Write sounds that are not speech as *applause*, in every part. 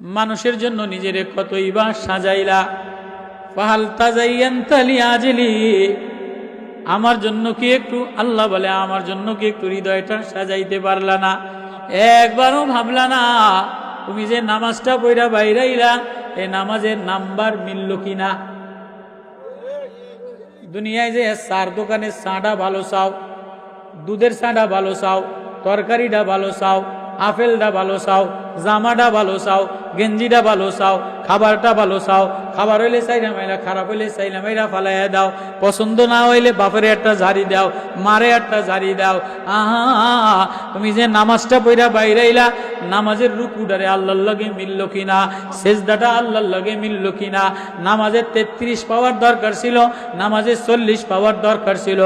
মানুষের জন্য নিজের কতই বা সাজাইলা। পাহাল তাজাইয়ান আজলি। আমার জন্য কি একটু, আল্লাহ বলে আমার জন্য কি একটু হৃদয়টা সাজাইতে পারলা না? একবারও ভাবলা না, তুমি যে নামাজটা পইরা বাইরাইলা, এ নামাজের নাম্বার মিলল কিনা? দুনিয়ায় যে সার দোকানে চাঁডা ভালো চাও, দুধের চাঁডা ভালো চাও, তরকারিটা ভালো চাও, আপেলটা ভালো চাও জামাটা ভালো চাও, গেঞ্জিটা ভালো চাও, খাবারটা ভালো চাও, খাবার হইলে চাইলাম এরা খারাপ হইলে চাইলাম এরা ফালাইয়া দাও, পছন্দ না হইলে বাপের একটা ঝাড়ি দাও, মারে একটা ঝাড়ি দাও। আহা, তুমি যে নামাজটা পইরা বাইরাইলা, নামাজের রুকুডারে আল্লাহর লগে মিলল কিনা, সেজদাটা আল্লাহর লগে মিলল কিনা, নামাজের তেত্রিশ পাওয়ার দরকার ছিল, নামাজের চল্লিশ পাওয়ার দরকার ছিল,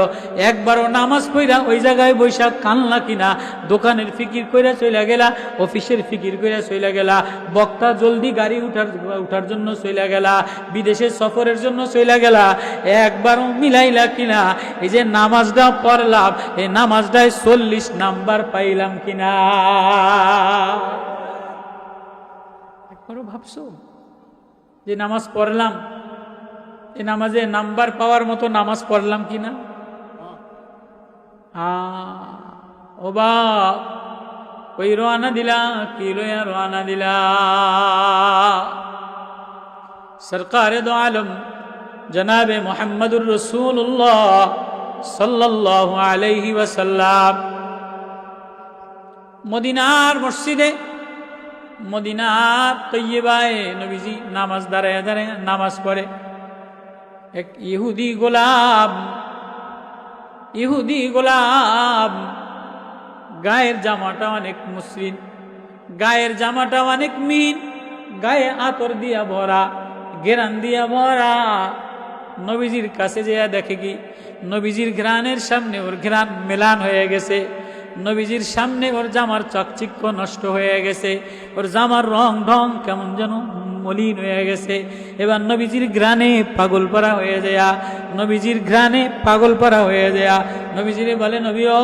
একবারও নামাজ পইরা ওই জায়গায় বৈশাখ কানলা কিনা, দোকানের ফিকির কইরা চলে গেলা, অফিসের ফিকির কইরা চলে গেলা, বক্তা জলদি গাড়ি উঠার উঠার জন্য চলে গেলা, বিদেশের সফরের জন্য চলে গেলা, একবারও মিলাইলা কিনা, এই যে নামাজটা পড়লাম, এই নামাজটায় চল্লিশ নাম্বার পাইলাম কিনা। একবারও ভাবছ? যে নামাজ পড়লাম, এ নামাজে নাম্বার পাওয়ার মতো নামাজ পড়লাম কিনা? আ, ও বাপ ওই রোয়ানা দিলা, কি লইয়া রোয়ানা দিলা? সরকার দো আলম, জনাবে মোহাম্মদুর রসুল্লাহ সাল্লাল্লাহু আলাইহি ওয়াসাল্লাম। মদিনার মসজিদে, মদিনার তৈবায় নবীজি নামাজ দাঁড়ায় দাঁড়ায় নামাজ পড়ে। এক ইহুদি গোলাম ইহুদি গোলাম গায়ের জামাটা অনেক মসৃণ, গায়ের জামাটা অনেক মিন, গায়ে আতর দিয়া ভরা, গেরান দিয়া ভরা। নবীজির কাছে যে দেখে কি, নবীজির ঘ্রাণের সামনে ওর ঘ্রাণ মেলান হয়ে গেছে। নবীজির সামনে ওর জামার চকচিক্য নষ্ট হয়ে গেছে। ওর জামার রং ঢং কেমন যেন মলিন হয়ে গেছে। এবার নবীজির গ্রানে পাগল পারা হয়ে যায়, নবীজির ঘ্রাণে পাগল পারা হয়ে যায় নবীজিরে বলে নবী ও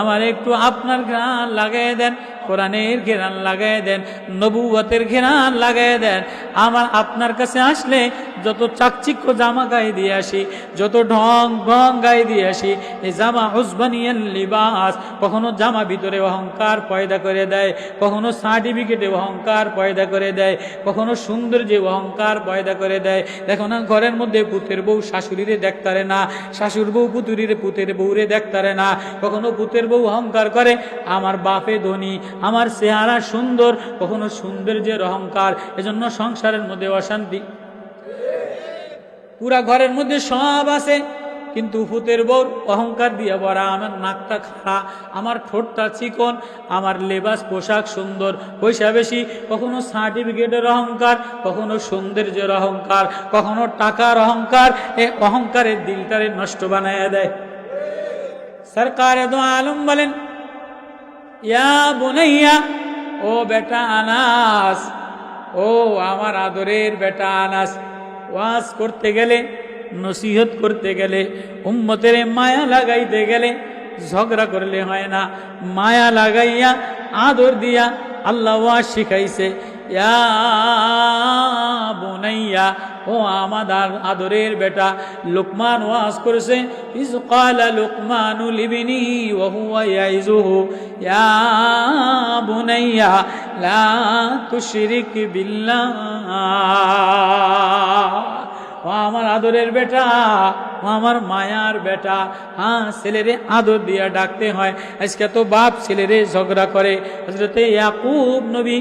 আমার একটু আপনার ঘ্রাণ লাগাই দেন। কোরআনের ঘেরান লাগাই দেন নবুয়তের ঘেরান লাগাই দেন। আমার আপনার কাছে আসলে যত চাকচিক্য জামা গায়ে দিয়ে আসি, যত ঢং ঢং গায়ে দিয়ে আসি এই জামা হুসবানিয়ান লিবাস, কখনো জামা ভিতরে অহংকার পয়দা করে দেয়, কখনো সার্টিফিকেটে অহংকার পয়দা করে দেয়, কখনো সৌন্দর্যে অহংকার পয়দা করে দেয়। দেখো না, ঘরের মধ্যে পুতের বউ শাশুড়িরে দেখতারে না শাশুর বউ পুতুরিরে পুতের বউরে দেখতারে না, কখনো পুতের বউ অহংকার করে, আমার বাপে ধনী আমার চেহারা সুন্দর, কখনো সৌন্দর্যের অহংকার, এজন্য সংসারের মধ্যে অশান্তি। পুরা ঘরের মধ্যে সব আছে, কিন্তু ফুতের বউর অহংকার দিয়ে বড়া, আমার নাকটা খাড়া, আমার ঠোঁটটা চিকন, আমার লেবাস পোশাক সুন্দর, পয়সা বেশি, কখনো সার্টিফিকেটের অহংকার, কখনো সৌন্দর্যের অহংকার, কখনো টাকার অহংকার, এ অহংকারের দিলটারে নষ্ট বানায় দেয়। সরকার দো আলম বলেন ইয়া বুনাইয়া, ও বেটা আনাস, ও আমার আদরের বেটা আনাস, ওয়াজ করতে গেলে, নসিহত করতে গেলে, উম্মতের মায়া লাগাইতে গেলে ঝগড়া করলে হয় না। মায়া লাগাইয়া, আদর দিয়া আল্লাহ শিখাইছে, ইয়া বোনাইয়া ও আমাদের আদরের বেটা লুকমান ওয়াজ করেছে, ইজ ক্বালা লুকমানু লিবনি ওয়া হুয়া ইয়াইজুহু, ইয়া বুনাইয়া লা তুশরিক বিল্লাহ। ও আমার আদরের বেটা, ও আমার মায়ার বেটা হ্যাঁ ছেলেরে আদর দিয়া ডাকতে হয়। আজকে তো বাপ ছেলেরে ঝগড়া করে। হজরতে ইয়াকুব নবী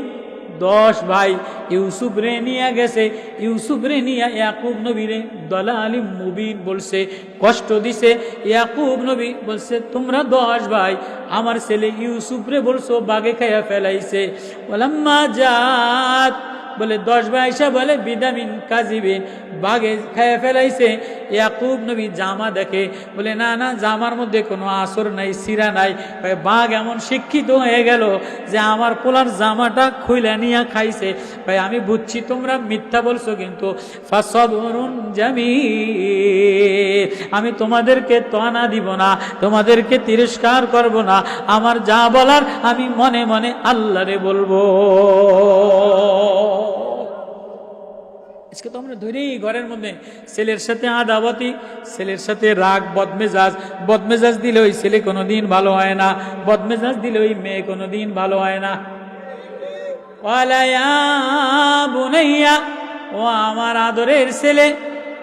দশ ভাই। ইউসুফ রে নিয়ে গেছে। ইউসুফ রে নিয়ে ইয়াকুব নবীরে দলা আলী মুবিন বলছে, কষ্ট দিছে। ইয়াকুব নবী বলছে, তোমরা দশ ভাই, আমার ছেলে ইউসুফ রে বলছো, বাগে খাইয়া ফেলাইছে। বলাম্মা জাত বলে, দশ ভাইসা বলে, বিদামিন কাজিবে। বাঘে খেয়ে ফেলাইছে। ইয়াকুব নবী জামা দেখে বলে, না না, জামার মধ্যে কোনো আসর নাই সিরা নাই। বাঘ এমন শিক্ষিত হয়ে গেল যে আমার পোলার জামাটা খুইলা নিয়ে খাইছে। ভাই আমি বুঝছি তোমরা মিথ্যা বলছো, কিন্তু ফাসবরুন জামি আমি তোমাদেরকে তনা দিব না, তোমাদেরকে তিরস্কার করব না। আমার যা বলার আমি মনে মনে আল্লাহরে বলব। সামনে ধরেই ঘরের মধ্যে ছেলের সাথে আদাবতি ছেলের সাথে রাগ বদমেজাজ বদমেজাজ দিলে ওই ছেলে কোনোদিন ভালো হয় না বদমেজাজ দিলে ওই মেয়ে কোনোদিন ভালো হয় না বুনাইয়া ও আমার আদরের ছেলে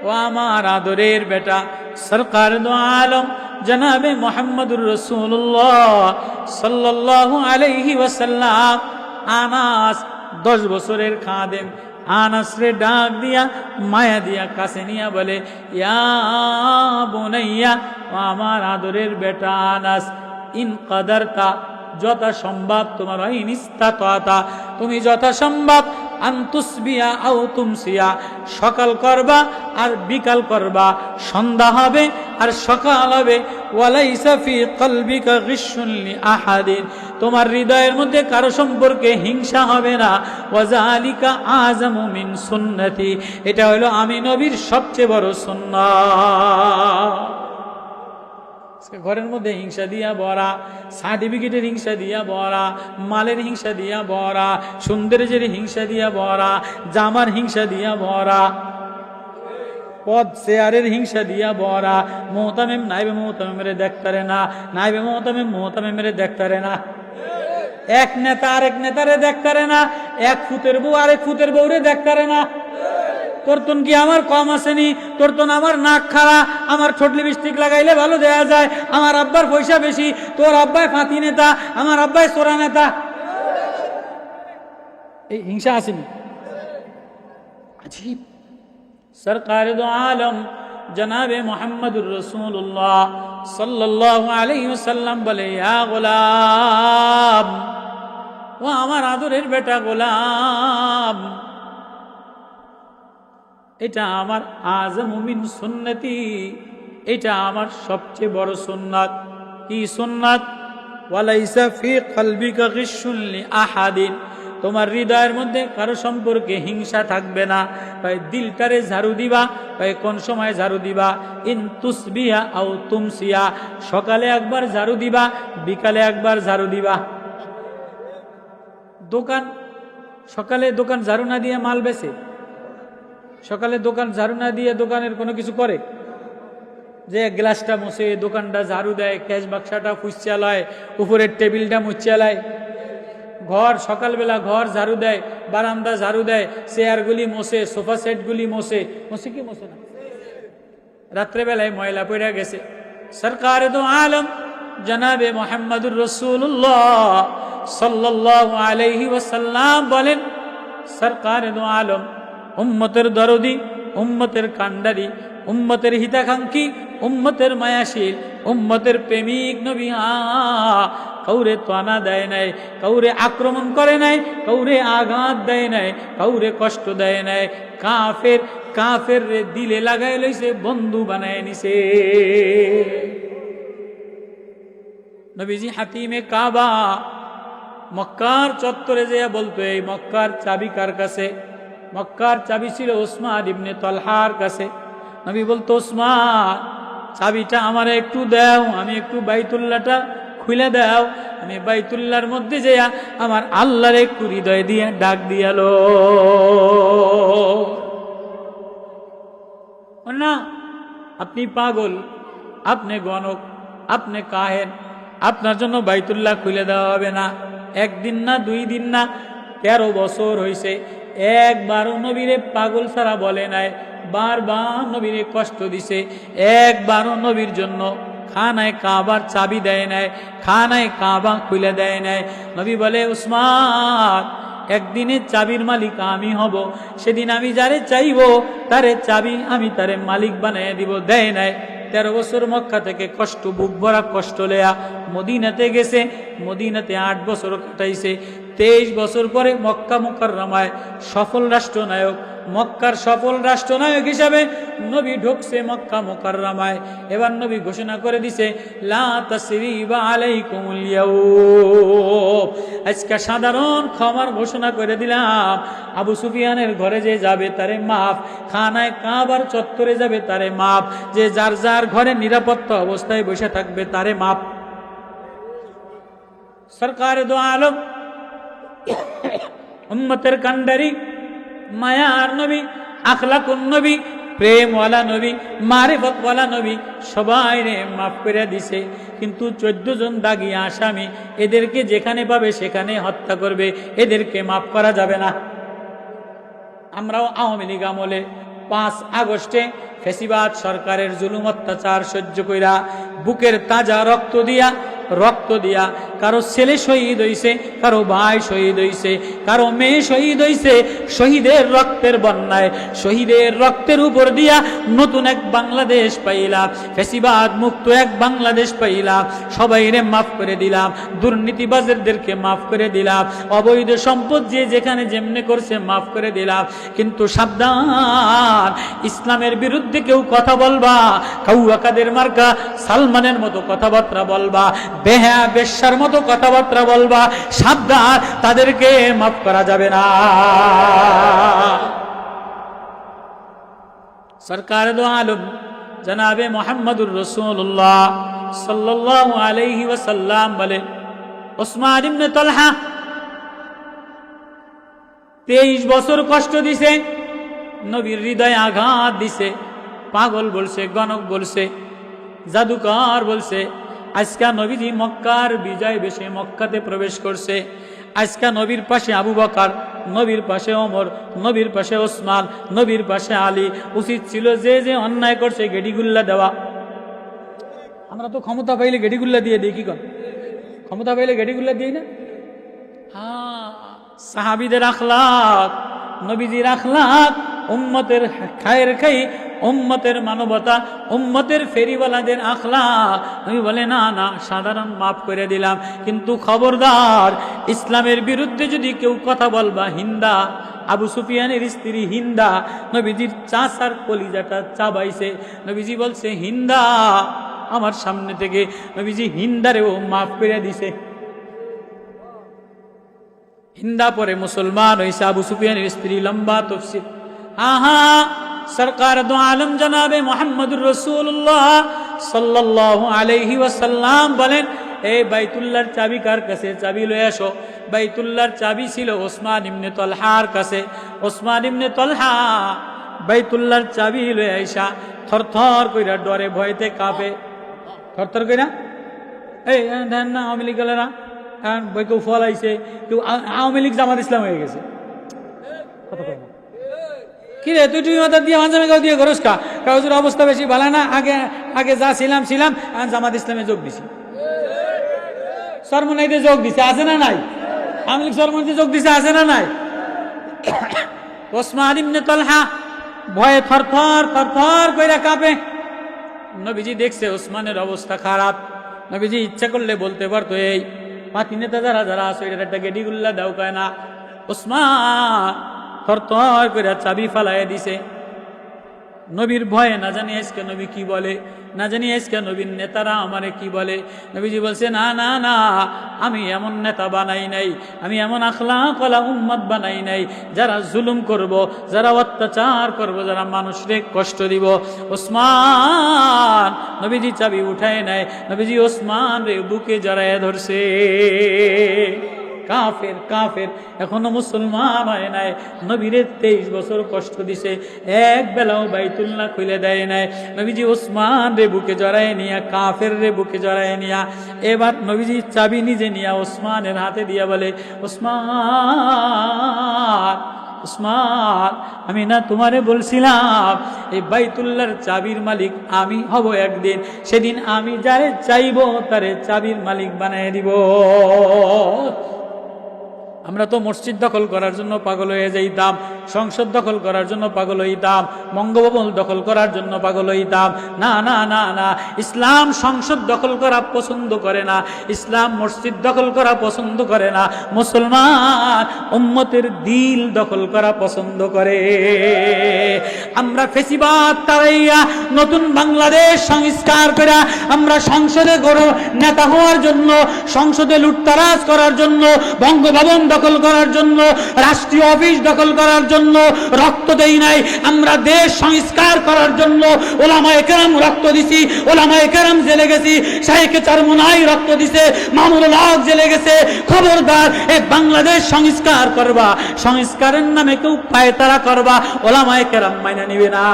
ও আমার আদরের বেটা সরকার দো আলম জনাবে মোহাম্মদুর রসুল্লাহ সাল্লাল্লাহু আলাইহি ওয়াসাল্লাম আনাস দশ বছরের খাদেম আনাসরে ডাক দিয়া, মায়া দিয়া কাছে নিয়া বলে, ইয়া বোনাইয়া আমার আদরের বেটা আনাস, ইন কাদারতা যথা সম্ভব তোমার ইনিস্তাতা তুমি যথা সম্ভব আন্তুসবিয়া আও তুমসিয়া। সকাল করবা আর বিকাল করবা। সন্ধ্যা হবে আর সকাল হবে। ওয়ালাইসা ফি কলবিকা গিশুল্লি আহাদিন। তোমার হৃদয়ের মধ্যে কারও সম্পর্কে হিংসা হবে না। ওয়াজালিকা আজামু মিন সুন্নতি। এটা হলো আমি নবীর সবচেয়ে বড় আজকে ঘরের মধ্যে হিংসা দিয়া ভরা সার্টিফিকেটের হিংসা দিয়া ভরা মালের হিংসা দিয়া ভরা সৌন্দর্যের হিংসা দিয়া ভরা জামার হিংসা দিয়া ভরা পদ শেয়ারের হিংসা দিয়া ভরা মোহতামেম নাইবে মোহতামেমেরে দেখতারে না, নাইবে মোহতামেম মোহতামেমেরে দেখতারে না। এক নেতা আরেক নেতারে দেখতারে না, এক ফুতের বউ আরেক ফুতের বউরে দেখতারে না। তোর তন কি আমার কম আসেনি? তোর তন আমার নাক খাড়া, আমার ছোট লিপস্টিক লাগাইলে ভালো দেয়া যায়। আমার আব্বার পয়সা বেশি, তোর আব্বাই ফাঁতি নেতা, আমার আব্বাই সোরা নেতা। এই হিংসা আসেনি? সরকার আলম, জনাবে মোহাম্মদুর রসুল্লাহ সাল্লাল্লাহু আলাইহি ওয়াসাল্লাম বলে গোলাম, ও আমার আদরের বেটা গোলাম এটা আমার আজমিন সুন্নতি। এটা আমার সবচেয়ে বড় সুন্নাত। কি সুন্নাত? ওয়ালাইসা ফি কলবিকা গিশুল্লি আহাদিন। তোমার হৃদয়ের মধ্যে কারও সম্পর্কে হিংসা থাকবে না। ভাই, দিলটারে ঝাড়ু দিবা। ভাই, কোন সময় ঝাড়ু দিবা? ইন তুসবিয়া তুমসিয়া সকালে একবার ঝাড়ু দিবা, বিকালে একবার ঝাড়ু দিবা। দোকান, সকালে দোকান ঝাড়ু না দিয়ে মাল বেচে? সকালে দোকান ঝাড়ু না দিয়ে দোকানের কোনো কিছু করে? যে গ্লাসটা মুছে দোকানটা ঝাড়ু দেয়, ক্যাশ বাক্সাটা ফুসচালায় উপরের টেবিলটা মুচালায় ঘর, সকালবেলা ঘর ঝাড়ু দেয়, বারান্দা ঝাড়ু দেয়, চেয়ারগুলি মোছে সোফা সেটগুলি মোছে মোছে কি মোছে না? রাত্রেবেলায় ময়লা পড়ে গেছে। সরকার দো আলম, জনাবে মোহাম্মদুর রসুল্লাহ সাল্লাহ আলহি ওসাল্লাম বলেন, সরকার দো আলম উম্মতের দরদি, উম্মতের কাণ্ডারি, উম্মতের হিতাকাঙ্ক্ষী, উম্মতের মায়াশীল, উম্মতের প্রেমিক নবী আ, কাউরে তানা দেয় নাই, কাউরে আক্রমণ করে নাই, কাউরে আঘাত দেয় নাই, কাউরে কষ্ট দেয় নাই, কাফের কাফের রে দিলে লাগাই লইছে, বন্ধু বানায় নিছে। নবীজি হাতিমে কাবা, মক্কার চত্বরে যে বলতো, এই মক্কার চাবি কার কাছে? মক্কার চাবি ছিল ওসমান ইবনে তলহার কাছে। নবী বলতো, ওসমান, চাবিটা আমার একটু দাও, আমি একটু বাইতুল্লাটা খুলে দাও। আমি বাইতুল্লার মধ্যে যেয়া আমার আল্লাহর একটু হৃদয় দিয়ে ডাক দিয়ালো না, আপনি পাগল, আপনি গণক, আপনি কাহেন, আপনার জন্য বাইতুল্লাহ খুলে দেওয়া হবে না। একদিন না, দুই দিন না, তেরো বছর হয়েছে একবারও নবীরে পাগল ছাড়া বলে নাই, বারবার নবীরে কষ্ট দিছে। একবারও নবীর জন্য খানায় কাবার চাবি দেয় নাই, খানায় কাবা খুলে দেয় নাই। নবী বলে, উসমান একদিনের চাবির মালিক আমি হব, সেদিন আমি যারে চাইব, তারে চাবি আমি তারে মালিক বানিয়ে দিব, দেয় নাই। তেরো বছর মক্কা থেকে কষ্ট, বুক ভরা কষ্ট লেয়া মদিনাতে গেছে, মদিনাতে আট বছর কাটাইছে। তেইশ বছর পরে মক্কা মোকাররমায় সফল রাষ্ট্রনায়ক, মক্কার সফল রাষ্ট্রনায়ক হিসাবে নবী ঢুকছে মক্কা মোকাররমায়। এবার নবী ঘোষণা করে দিছে আজকে সাধারণ ক্ষমার ঘোষণা করে দিলাম, আবু সুফিয়ানের ঘরে যে যাবে তারে মাফ, খানায় কাবার চত্বরে যাবে তারে মাফ, যে যার যার ঘরে নিরাপত্তা অবস্থায় বসে থাকবে তারে মাফ। সরকার দো আলম *coughs* উম্মতের কান্ডারি মায়ার নবী, আখলাকুন নবী, প্রেমওয়ালা নবী, মারেফতওয়ালা নবী সবাই রে মাফ করে দিছে। কিন্তু চোদ্দ জন দাগি আসামি এদেরকে যেখানে পাবে সেখানে হত্যা করবে, এদেরকে মাফ করা যাবে না। আমরাও আওয়ামী লীগ আমলে পাঁচ আগস্টে ফেসিবাদ সরকারের জুলুম অত্যাচার সহ্য কইরা বুকের তাজা রক্ত দিয়া রক্ত দিয়া, কারও ছেলে শহীদ হইছে, কারও ভাই শহীদ হইছে, কারও মেয়ে শহীদ হইছে, শহীদের রক্তের বন্যায়, শহীদের রক্তের উপর দিয়া নতুন এক বাংলাদেশ পাইলাম ফেসিবাদ মুক্ত এক বাংলাদেশ পাইলাম সবাই রে মাফ করে দিলাম, দুর্নীতিবাজেরদেরকে মাফ করে দিলাম, অবৈধ সম্পদ যে যেখানে যেমনে করছে মাফ করে দিলাম, কিন্তু সাবধান, ইসলামের বিরুদ্ধে কেউ কথা বলবা, কাউয়াকাদের মার্কা সালমানের মতো কথাবার্তা বলবা বেহা বেশ্যার মতো কথাবার্তা বলবা, সাবধান, তাদেরকে মাফ করা যাবে না। সরকার আলম জনাবে মোহাম্মদুর রসুল্লাহ সাল্লাহ আলহি ওসাল্লাম বলে, ওসমান ইবনে তলহা তেইশ বছর কষ্ট দিছে, নবীর হৃদয়ে আঘাত দিছে, পাগল বলছে, গণক বলছে, জাদুকর বলছে আজকা নবীজি মক্কার বিজয় বেশে মক্কাতে প্রবেশ করছে। আজকা নবীর পাশে আবু বকার, নবীর পাশে ওমর, নবীর পাশে ওসমান, নবীর পাশে আলী। উচিত ছিল যে যে অন্যায় করছে গেডিগুল্লা দেওয়া। আমরা তো ক্ষমতা পাইলে গেডিগুল্লা দিয়ে দিই, কি কর? ক্ষমতা পাইলে গেডিগুল্লা দিই না? হ্যাঁ সাহাবিদের আখলাক, নবীজির আখলাক। উম্মতের খায়ের খাই, উম্মতের মানবতা, উম্মতের ফেরিওয়ালাদের আখলাক আমি বলে, না না, সাধারণ মাফ করে দিলাম। কিন্তু খবরদার, ইসলামের বিরুদ্ধে যদি কেউ কথা বলবা হিন্দা, আবু সুফিয়ানের স্ত্রী হিন্দা, নবীজির চাষার কলিজাটা চাবাইছে। নবীজি বলছে, হিন্দা, আমার সামনে থেকে নবীজি হিন্দারেও মাফ করে দিছে। হিন্দা পরে মুসলমান হয়েছে আবু সুফিয়ানের স্ত্রী লম্বা তফসিল। আহা, সরকার দো আলম জনাবে মোহাম্মদুর রসুল্লাহ সাল্লাহ আলহি ওয়াসাল্লাম বলেন এই বাইতুল্লার চাবি কার কাছে? চাবি লয়ে আসো বাইতুল্লার চাবি ছিল ওসমান ইমনে তলহার কাছে। ওসমান ইমনে তলহা বাইতুল্লার চাবি লয়ে আইসা থরথর কইরা ডরে, ভয়তে কাঁপে। থরথর কইরা, এই দেন না, আওয়ামী লীগ বই কেউ ফল আইছে কেউ আওয়ামী লীগ জামাত ইসলাম হয়ে গেছে। কথা কয় না। কি রে তুই তুই মাথা দিয়ে মাঝে মাঝে দিয়ে করস কা? কাগজের অবস্থা বেশি ভালো না। আগে আগে যা ছিলাম ছিলাম, এখন জামাত ইসলামে যোগ দিছি। সরমনাইতে যোগ দিছে, আছে না নাই? আওয়ামী লীগ সরমনাইতে যোগ দিছে, আছে না নাই? ওসমান ইবনে তলহা ভয়ে থরথর থরথর কইরা কাঁপে। নবীজি দেখছে ওসমানের অবস্থা খারাপ। নবীজি ইচ্ছা করলে বলতে পারতো, এই পাতি নেতা যারা যারা আছে এটার একটা গেডিগুল্লা দাও কয় না? ওসমান থরথর করে চাবি ফালাইয়া দিছে। নবীর ভয়ে না জানি আজকে নবী কি বলে, না জানি আজকে নবীর নেতারা আমারে কি বলে। নবীজি বলছে, না না না, আমি এমন নেতা বানাই নাই, আমি এমন আখলা কলা উম্মত বানাই নাই। যারা জুলুম করব, যারা অত্যাচার করব, যারা মানুষরে কষ্ট দিব। ওসমান নবীজি চাবি উঠায় নেয় নবীজি ওসমান রে বুকে জড়ায় ধরছে। কাফের কাফের। এখনও মুসলমান হয় নাই। নবীরে তেইশ বছর কষ্ট দিছে। এক বেলাও বাইতুল্লাহ খুলে দেয় নাই। নবীজি ওসমান রে বুকে জড়ায় নিয়া, কাফের রে বুকে জড়ায় নিয়া, এবার নবীজি চাবি নিজে নিয়া ওসমানের হাতে দিয়া বলে, ওসমান উসমান আমি না তোমারে বলছিলাম, এই বাইতুল্লার চাবির মালিক আমি হব একদিন। সেদিন আমি যারে চাইব, তারে চাবির মালিক বানায় দিব। আমরা তো মসজিদ দখল করার জন্য পাগল হয়ে যাইতাম সংসদ দখল করার জন্য পাগল হইতাম বঙ্গভবন দখল করার জন্য পাগল হইতাম না না না না, ইসলাম সংসদ দখল করা পছন্দ করে না, ইসলাম মসজিদ দখল করা পছন্দ করে না, মুসলমান উম্মতের দিল দখল করা পছন্দ করে। আমরা ফেসিবাদ তারাইয়া নতুন বাংলাদেশ সংস্কার করে আমরা সংসদে গড় নেতা হওয়ার জন্য, সংসদে লুটতারাজ করার জন্য, বঙ্গভবন দখল করার জন্য, রাষ্ট্রীয় অফিস দখল করার জন্য রক্ত দেই নাই। আমরা দেশ সংস্কার করার জন্য ওলামা একরাম রক্ত দিছি ওলামা একরাম জেলে গেছি শাহেকে চারমোনাই রক্ত দিছে, মামুনুল হক জেলে গেছে। খবরদার, এ বাংলাদেশ সংস্কার করবা, সংস্কারের নামে কেউ পায়তারা করবা ওলামা একরাম মাইনা নিবে না।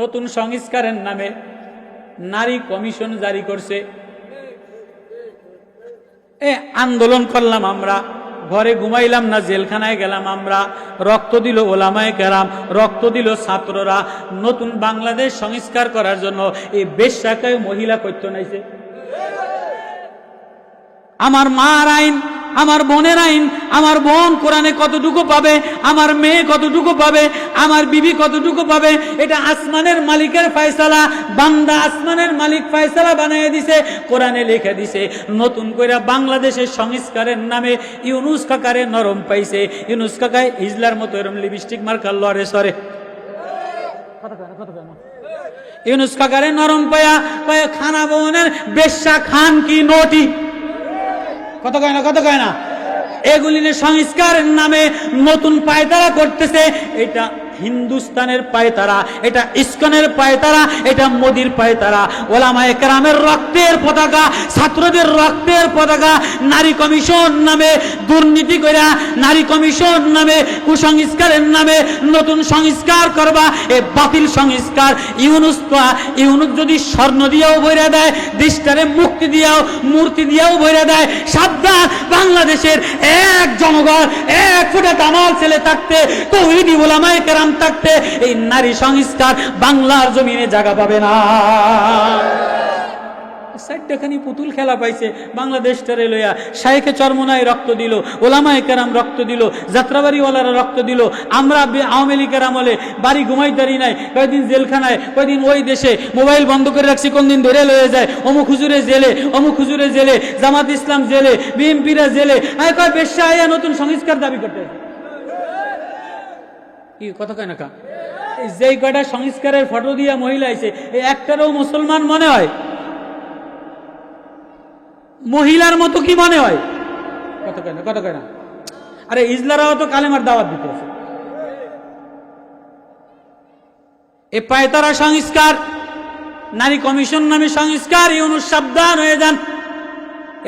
নতুন সংস্কারের নামে নারী কমিশন জারি করছে এ, আন্দোলন করলাম আমরা। ঘরে ঘুমাইলাম না, জেলখানায় গেলাম আমরা। রক্ত দিল ওলামায় গেলাম রক্ত দিল ছাত্ররা। নতুন বাংলাদেশ সংস্কার করার জন্য এই বেশ শাখায় মহিলা করতে নাইছে। আমার মার আইন আমার বোনের আইন, আমার বোন কোরআনে কতটুকু পাবে, আমার মেয়ে কতটুকু পাবে, আমার বিবি কতটুকু পাবে, এটা আসমানের মালিকের ফয়সালা, বান্দা আসমানের মালিক ফয়সালা বানিয়ে দিছে, কোরআনে লিখে দিছে, নতুন করে বাংলাদেশের সংস্কারের নামে ইউনুস কাকারে নরম পাইছে, ইউনুস কাকায় ইজলার মতো এরম লিপস্টিক মার্কার লড়ে সরে। ইউনুস কাকারে নরম পায়া পায়া খানা বোনের বেশ্যা খান কি নটি? কত কয় না কত কয় না? এগুলি সংস্কারের নামে নতুন পায়তারা করতেছে এটা হিন্দুস্তানের পায়তারা, এটা ইস্কনের পায়তারা, এটা মোদির পায়তারা। ওলামা একরামের রক্তের পতাকা, ছাত্রদের রক্তের পতাকা, নারী কমিশন নামে দুর্নীতি কইরা, নারী কমিশন নামে কুসংস্কারের নামে নতুন সংস্কার করবা, এ বাতিল সংস্কার। ইউনুস ইউনুস যদি স্বর্ণ দিয়েও বইরা দেয় দৃষ্টারে মুক্তি দিয়েও, মূর্তি দিয়েও বইরা দেয়, সাবধান, বাংলাদেশের এক জনগণ, এক ফুটে দামাল ছেলে থাকতে তৌহিদি ওলামায়ে কেরাম থাকতে এই নারী সংস্কার বাংলার জমিনে জায়গা পাবে না। চারটাখানি পুতুল খেলা পাইছে বাংলাদেশটারে লইয়া শাহেখে চরমোনায় রক্ত দিল, ওলামায় কেরাম রক্ত দিল, যাত্রাবাড়িওয়ালারা রক্ত দিল। আমরা আওয়ামী লীগের আমলে বাড়ি ঘুমাইতারি নাই, কয়দিন জেলখানায়, কয়দিন ওই দেশে। মোবাইল বন্ধ করে রাখছি কোন দিন ধরে লয়ে যায়। অমুক হুজুরে জেলে, অমুক হুজুরে জেলে, জামাত ইসলাম জেলে বিএমপিরা জেলে। আয় কয় বেশ্যা, আয়া নতুন সংস্কার দাবি করতে কি, কথা কয় না কা? এই যেই কয়টা সংস্কারের ফটো দিয়া মহিলা আইছে, এই একটারও মুসলমান মনে হয়? মহিলার মতো কি মনে হয়? কত কেন কত কেন আরে ইজলারাও তো কালেমার দাওয়াত দিতে আছে। এ পায়তারা সংস্কার, নারী কমিশন নামে সংস্কার, ইউনুস অনুসাবধান হয়ে যান।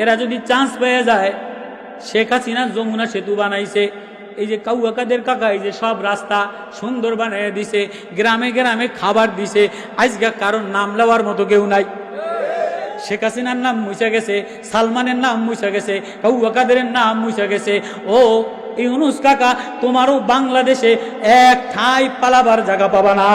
এরা যদি চান্স পেয়ে যায়, শেখ হাসিনা যমুনা সেতু বানাইছে। এই যে কাউকাদের কাকা, এই যে সব রাস্তা সুন্দর বানিয়ে দিছে, গ্রামে গ্রামে খাবার দিছে আজকে কারণ নাম লওয়ার মতো কেউ নাই। শেখ হাসিনার নাম মুছে গেছে, সালমানের নাম মুছে গেছে কাউকাদের নাম মুছে গেছে, ও ইউনুস কাকা, তোমারও বাংলাদেশে এক ঠাই পালাবার জায়গা পাবা না।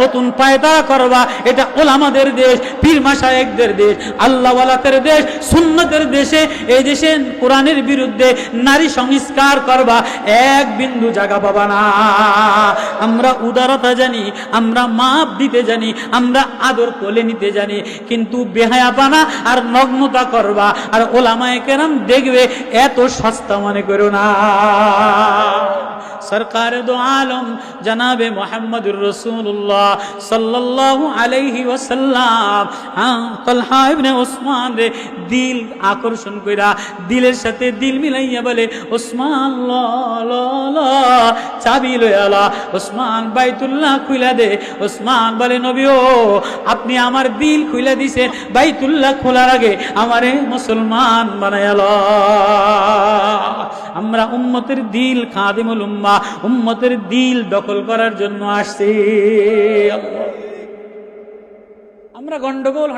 নতুন পায়তারা করবা, এটা ওলামাদের দেশ, পীর মাসায়েকদের দেশ, আল্লাহওয়ালাদের দেশ, সুন্নতের দেশে, এই দেশে কোরআনের বিরুদ্ধে নারী সংস্কার করবা, এক বিন্দু জায়গা পাবা না। আমরা উদারতা জানি, আমরা মাপ দিতে জানি, আমরা আদর কোলে নিতে জানি, কিন্তু বেহায়াপানা আর নগ্নতা করবা, আর ওলামায়ে কেরাম দেখবে এত সস্তা মনে করো না সরকার দো আলম জনাবে মোহাম্মদুর রসুল্লাহ সাল্লাল্লাহু আলাইহি ওসাল্লাম হ্যাঁ তলহা ইবনে ওসমান রে দিল আকর্ষণ কইরা দিলের সাথে দিল মিলাইয়া বলে, ওসমান, ল ল ল, চাবি লয়ালা ওসমান বাইতুল্লাহ খুইলা দে। ওসমান বলে, নবী ও, আপনি আমার দিল খুইলা দিছে বাইতুল্লাহ খোলার আগে আমারে মুসলমান বানায়াল আমরা উম্মতের দিল খাদিমুল উম্মা উম্মতের দিল দখল করার জন্য আসছি। আমরা গন্ডগোল